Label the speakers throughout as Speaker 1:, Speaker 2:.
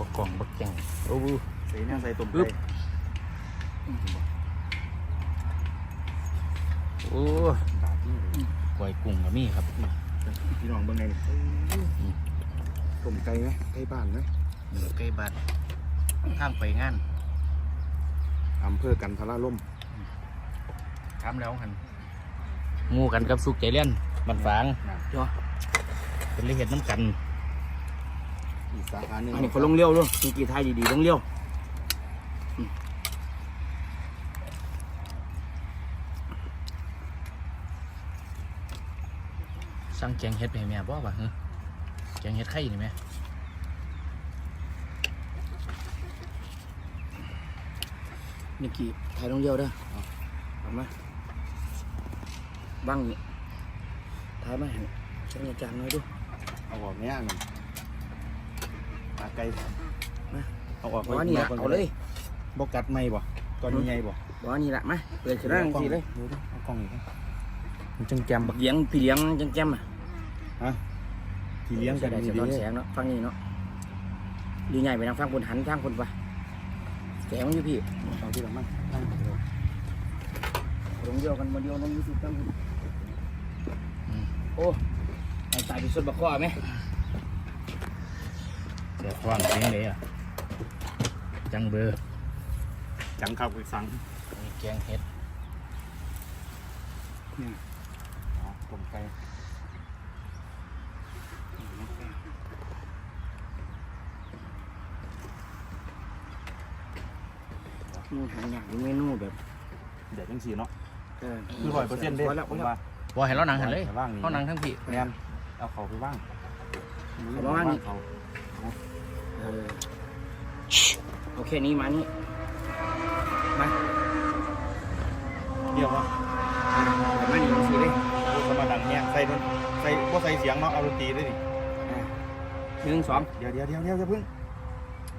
Speaker 1: บักกล่องบักแกงโอ้โห
Speaker 2: ใส่เนี่ยใส่ตุ่ม
Speaker 1: ปึ๊
Speaker 2: ไก่
Speaker 1: บโอ้
Speaker 2: บาทนี่
Speaker 1: กล้วยกุ้งก็มีครับ
Speaker 2: พี่น้องเบิ่งไงนี่ตุ่มไก่ไหมไก่บ้านไหม
Speaker 1: อยู่ใกล้บ้านทางไปงาน
Speaker 2: อำเภอกันทราล่ม
Speaker 1: ทำแล้วหันหมู่กันกับสุกใจเล่นบันฝางจ้ะเป็นเลยเห็ดน้ำกัน
Speaker 2: อีกสาขาหนึ่ง
Speaker 3: อันนี้เขาลงเลี้ยวด้วยมีกี่ไทยดีๆลงเลี้ยว
Speaker 1: สั่งแกงเห็ดไปให้แม่บ่ป่ะฮะแกงเห็ดไข่นี่แม่
Speaker 3: มีกี่ไทยลงเลี้ยวเด้อเอาเอามาบ้างนี่ไทยมาให้ฉันจะจางหน่อยดู
Speaker 2: เอาออกเนี้ยหนึ่ง ปลาไก่
Speaker 3: มา
Speaker 2: เอาออก
Speaker 3: บอกว่านี่ละเอาเลย
Speaker 2: บกัดไม่บ่ตอนนี้ไงบ่
Speaker 3: บอกว่านี่ละมาเปิดขึ้นมาจังสิเลย
Speaker 2: ดูดิเอากล้องอีกนะมันจังแจม
Speaker 3: บักเลี้ยงพี่เลี้ยงจังแจ่มอะ
Speaker 2: ที่เลี้ยงกัน
Speaker 3: ได้
Speaker 2: ดี
Speaker 3: สะท้อนแสงเนาะฟังนี่เนาะดีใหญ่ไปทางฟังบนหันทางคนปะแสงมันอยู่พี่
Speaker 2: เอาที่หลังมั่งนั่งเดี๋ยว
Speaker 3: ลงเลี้ยวกันมาเดียวลงยูทูบตั้งโอ้ไอ้ตายไปสุดบักข้อไหม
Speaker 1: เสียความเสียงเลยอะ จังเบอร์
Speaker 2: จังขับไปสั่ง
Speaker 1: มีแกงเห็ด
Speaker 2: อ๋อตุ่มไก่
Speaker 3: นู่นหาอย่างเมนูแบบ
Speaker 2: เดี๋ยวจังสีเนาะ
Speaker 3: เออ
Speaker 2: คือร้อยเปอร์เซ็นต์เด้
Speaker 3: พอแล้วพ
Speaker 2: ผ
Speaker 3: อ
Speaker 2: ม
Speaker 3: แล้ว
Speaker 2: ว่า
Speaker 1: บ่ให้เรานั่งหันเลย
Speaker 2: ว่างนี่
Speaker 1: เขานั่งทั้งพี่
Speaker 2: แม่นเอาเขาไปว่าง
Speaker 3: เอามาว่างนี่
Speaker 2: เขา
Speaker 3: เออเอาแค่นี้มานี่มา
Speaker 2: เดี๋ยววะ
Speaker 3: มานี่มาสิเลย
Speaker 2: โอ้สมาดังเนี่ยใส่ดนใส่บ่ใส่เสียงเนาะเอาดนตรีด้วยดิ
Speaker 3: อ่าหนึ่งสอง
Speaker 2: เดี๋ยวเดี๋ยวเดี๋ยวเดี๋ยวอย่าเพิ่ง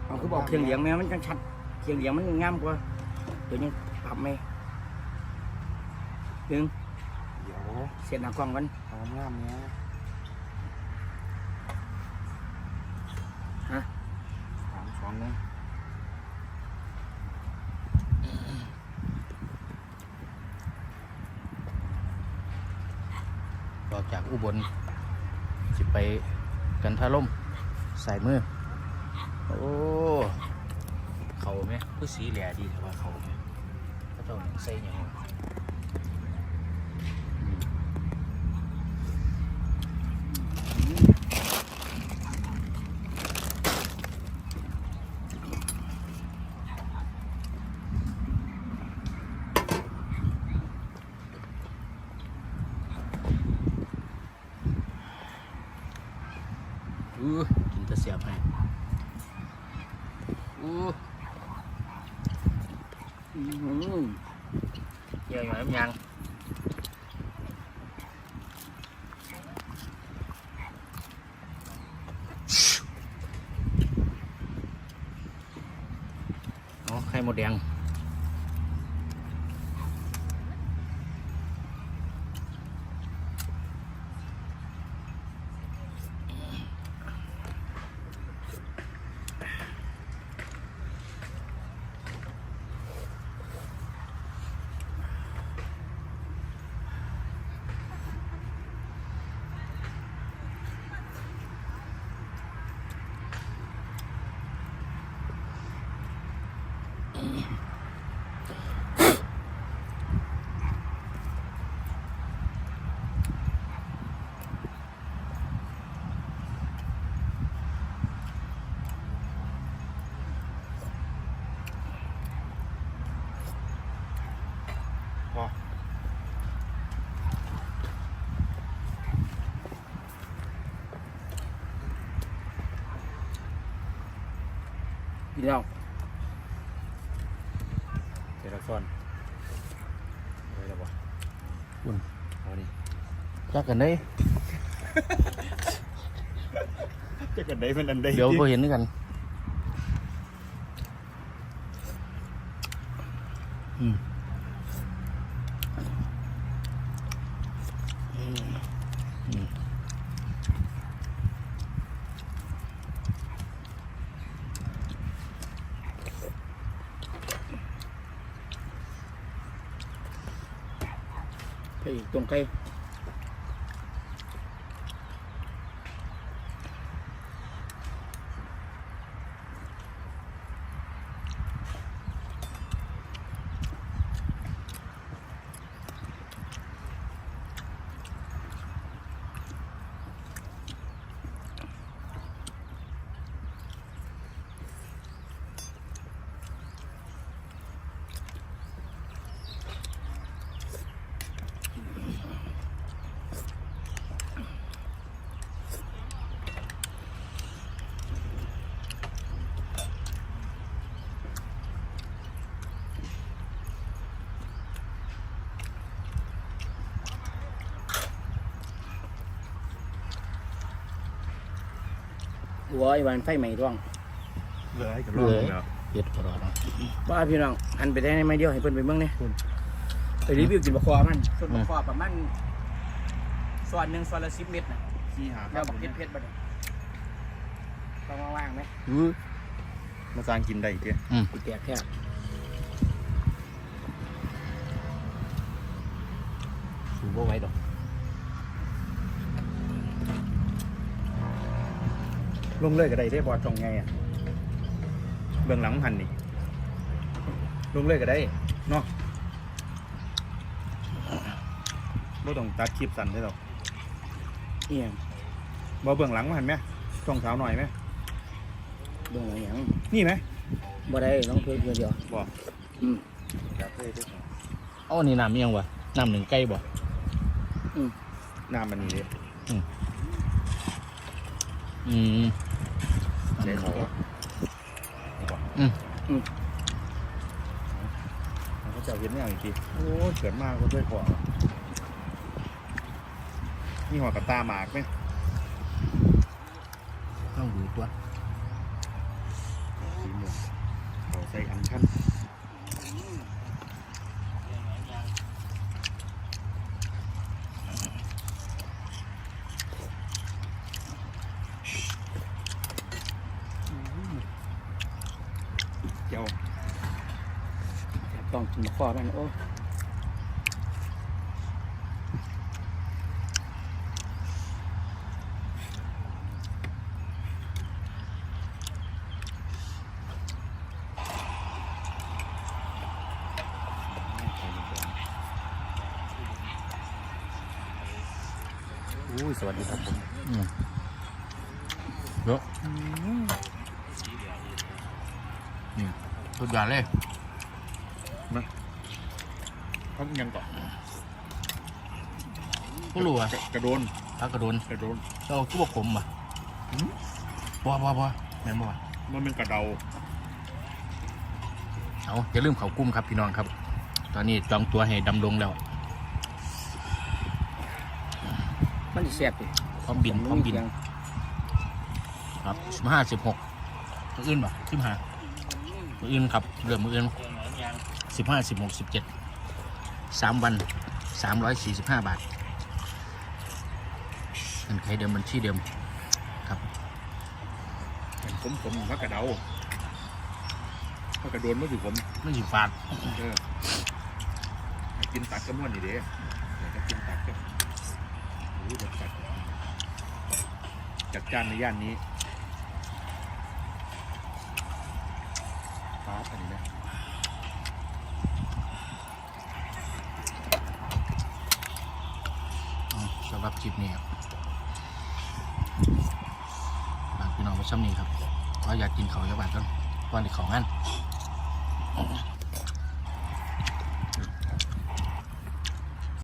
Speaker 3: เอาคือบอกเครื่องเหลียงแม่มันจังชัดเครื่องเหลียงมันงามกว่าเดี๋ยวนี้ปรับไหมหนึ่ง
Speaker 2: เดี๋ยว
Speaker 3: เสียหน้ากล้องกัน
Speaker 2: เอางามเนี้ย
Speaker 3: ฮะ
Speaker 2: สามส องนึง
Speaker 1: ออกจากอุบลสิไปกันท่าล่มใส่มือ โอ้ เขาไหมคือสีแหล่ดีแต่ว่าเขาไหมพระเจ้าหนังใส่หยังวะอู้ กินแตะเสียบให้อู้
Speaker 3: อืม
Speaker 1: เกี่ยวอยู่น้ำยังอ๋อไข่หมดแดง
Speaker 3: กินแล้ว
Speaker 2: เดี๋ยวเราซ่อนเอาไว้แล้วบ่
Speaker 1: อุ่น
Speaker 2: เอาดิ
Speaker 1: จักกันได้ย
Speaker 2: จะกันได้เป็นอันใด
Speaker 1: เดี๋ยวพอเห็นด้วยกันอืม อี
Speaker 3: กต รงไก่หัวไอ้วันไฟใหม่ร่วง
Speaker 2: เลยกับรอบนึงแล้ว
Speaker 1: เย็ดกระดอเนาะ
Speaker 3: ว่าพี่น้องอันไปได้ในไม่เดียวให้เพิ่นไปเบิ่งเนี่ยไปรีวิวกินบะคอมันส่วนบะคอประมาณส่วนหนึ่งส่วนละสิบเม็ดนะ
Speaker 2: ขี้หา
Speaker 3: แล้วบักเผ็ดเผ็ดๆบัดนี้ต้องว่างๆไหม
Speaker 1: อื้อ
Speaker 2: มาสร้างกินได้อีกเด้
Speaker 1: อืม
Speaker 3: กูแตกแค่
Speaker 1: สูบ่ไหว้ดอก
Speaker 2: ลงเลยก็ได้ได้บอลตรงไงอะเบื้องหลังหันนี่ลงเลยก็ได้เนาะไม่ต้องตัดคลิปสั้นได้หรอก
Speaker 3: เอียง
Speaker 2: บอเบื้องหลังมาหันไหมช่องสาวหน่อยไหม
Speaker 3: เบิ่งอะไรอย่าง
Speaker 2: นี่ไหม
Speaker 3: บ่ได้ต้องเพิ่มเพื่อเดียว
Speaker 2: บอก
Speaker 3: อืม
Speaker 2: จับเลยด้วย
Speaker 1: เอานี่น้ำอิหยังวะน้ำหนึ่งไก่บ่
Speaker 2: น้ำมันนี่เลย
Speaker 1: อืม
Speaker 2: ใช้เขา
Speaker 1: อืม
Speaker 2: เขาจะเวียนเนี่ยอีกทีโอ้ยเกิดมากก็ด้วยขวานี่หัวกับตาหมากไหม
Speaker 1: ต้องดูตัว
Speaker 2: สีเหลืองเขาใส่อันขั้นเจ้า
Speaker 3: ต้องกินบะคอมันโอ้
Speaker 2: อุ้ยสวัสดีครับผม
Speaker 1: อืมเยอะนี่สุดยอดเลย
Speaker 2: เขายังเกาะ
Speaker 1: ก็รู้อะ
Speaker 2: กระโดน
Speaker 1: พักกระโดน
Speaker 2: กระโดน
Speaker 1: เราคือบอกผมอะบ่บ่บ่แม่นบ่วะ
Speaker 2: มันเป็นกระเดา
Speaker 1: เอาอย่าลืมเขากุ้มครับพี่น้องครับ ตอนนี้จองตัวให้ดำลงแล้ว
Speaker 3: มันสิแซ่บดิ
Speaker 1: พร้อมบินพร้อมบิน ครับสิบห้าสิบหกมืออื่นป่ะสิบห้ามืออื่นครับเริ่มมืออื่นสิบห้าสิบหกสิบเจ็ด สามวันสามร้อยสี่สิบห้าบาทเงินใครเดิมบัญชีเดิม
Speaker 2: เป็นผมผมพักกระเดาพักกระโดนไม่ถือผม
Speaker 1: ไม่สิฟาด
Speaker 2: เออให้กินตัดก็ม้วนนี่เด้อยากจะกินตัดก็โอ้ยจัดจัดจัดจานในย่านนี้ฟ้าอันนี้นะ
Speaker 1: อืมสำหรับคลิปนี้ครับฝากพี่น้องไว้ช่ำนี้ครับขออยากกินเขาวอยาบาดก่อนวันที่เขางั้น